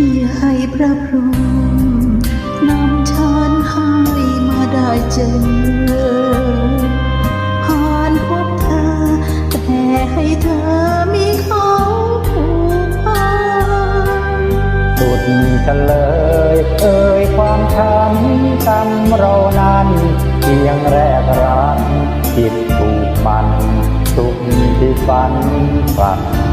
ยายพระพรนำฉันให้มาได้เจอ ผ่านพบเธอ แต่ให้เธอมีเขาผูกพันสุดจะลยเอ่ยความช้ำจำเรานั้น เพียงแรกรักจิตถูกมันสุขที่ฝันฝัน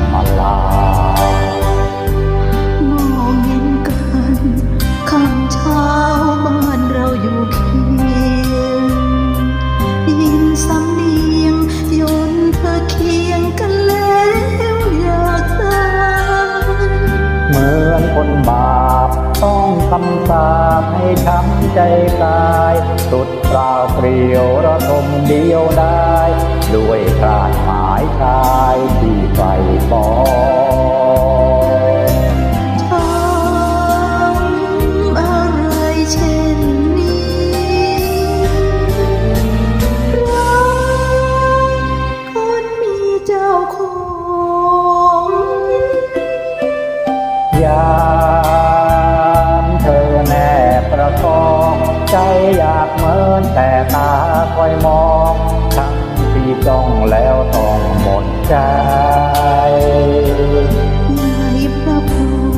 าปให้ช้ำใจกาย สุดเปล่าเปลี่ยวระทมเดียวได้ ด้วยคราดหมายกายที่ไฟปองทำอะไรเช่นนี้รักคนมีเจ้าของอยา แต่ตาคอยมองทั้งที่จ้องแล้วต้องหมดใจในพระพรหม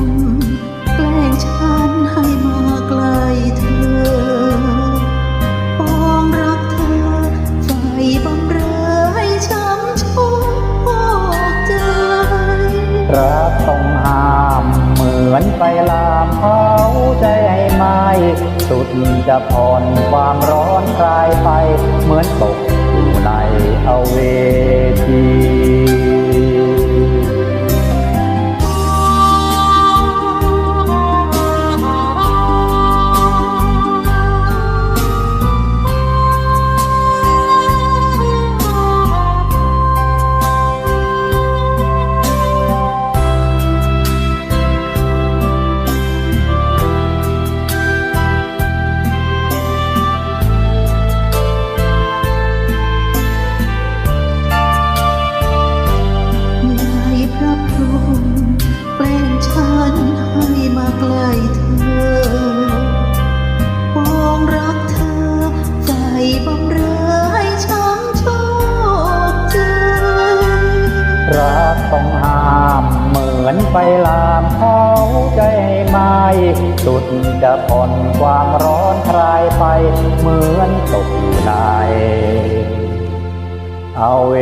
แกล้งฉันให้มาใกลเธอปองรักเธอไฟบำเรอให้ช้ำโชคใจ รักต้องห้ามเหมือนไฟลามเผาใจให้ไม้ สุดจะผ่อนความร้อนคลายไป เหมือนตกอยู่ในอเวจี รักต้องห้ามเหมือนไฟลามเขาใจไม้สุดจะผ่อนความร้อนคลายไป เหมือนตกอยู่ในเอาเว